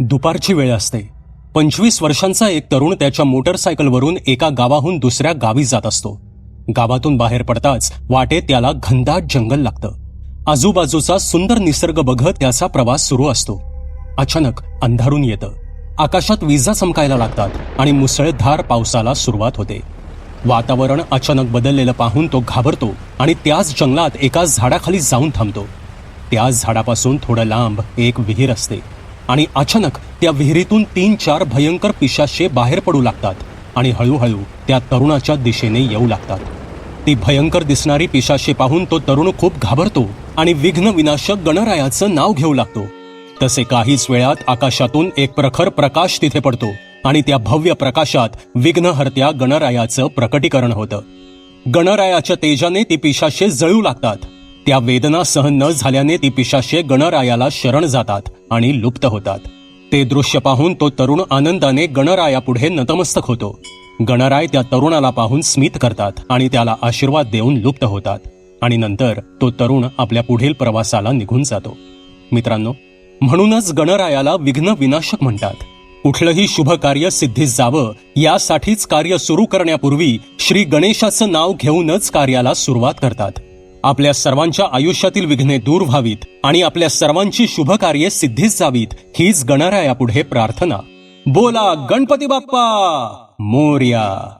दुपारची वेळ असते. पंचवीस वर्षांचा एक तरुण त्याच्या मोटरसायकलवरून एका गावाहून दुसऱ्या गावी जात असतो. गावातून बाहेर पडताच वाटेत त्याला घनदाट जंगल लागतं. आजूबाजूचा सुंदर निसर्ग बघत त्याचा प्रवास सुरू असतो. अचानक अंधारून येतं. आकाशात विजा चमकायला लागतात आणि मुसळधार पावसाला सुरुवात होते. वातावरण अचानक बदललेलं पाहून तो घाबरतो आणि त्याच जंगलात एका झाडाखाली जाऊन थांबतो. त्याच झाडापासून थोडं लांब एक विहीर असते. आणि अचानक त्या विहिरीतून तीन चार भयंकर पिशाशे बाहेर पडू लागतात आणि हळूहळू त्या तरुणाच्या दिशेने येऊ लागतात. ती भयंकर दिसणारी पिशाशे पाहून तो तरुण खूप घाबरतो आणि विघ्न विनाशक गणरायाचं नाव घेऊ लागतो. तसे काहीच वेळात आकाशातून एक प्रखर प्रकाश तिथे पडतो आणि त्या भव्य प्रकाशात विघ्नहर्त्या गणरायाचं प्रकटीकरण होतं. गणरायाच्या तेजाने ती पिशाशे जळू लागतात. त्या वेदना सहन न झाल्याने ती पिशाशे गणरायाला शरण जातात आणि लुप्त होतात. ते दृश्य पाहून तो तरुण आनंदाने गणरायापुढे नतमस्तक होतो. गणराय त्या तरुणाला पाहून स्मित करतात आणि त्याला आशीर्वाद देऊन लुप्त होतात. आणि नंतर तो तरुण आपल्या पुढील प्रवासाला निघून जातो. मित्रांनो म्हणूनच गणरायाला विघ्न विनाशक म्हणतात. कुठलंही शुभ कार्य सिद्धीस जावं यासाठीच कार्य सुरू करण्यापूर्वी श्री गणेशाचं नाव घेऊनच कार्याला सुरुवात करतात. आपल्या सर्वांच्या आयुष्यातील विघ्ने दूर व्हावीत आणि आपल्या सर्वांची शुभ कार्ये सिद्धीस जावीत हीच गणरायापुढे प्रार्थना. बोला गणपती बाप्पा मोर्या.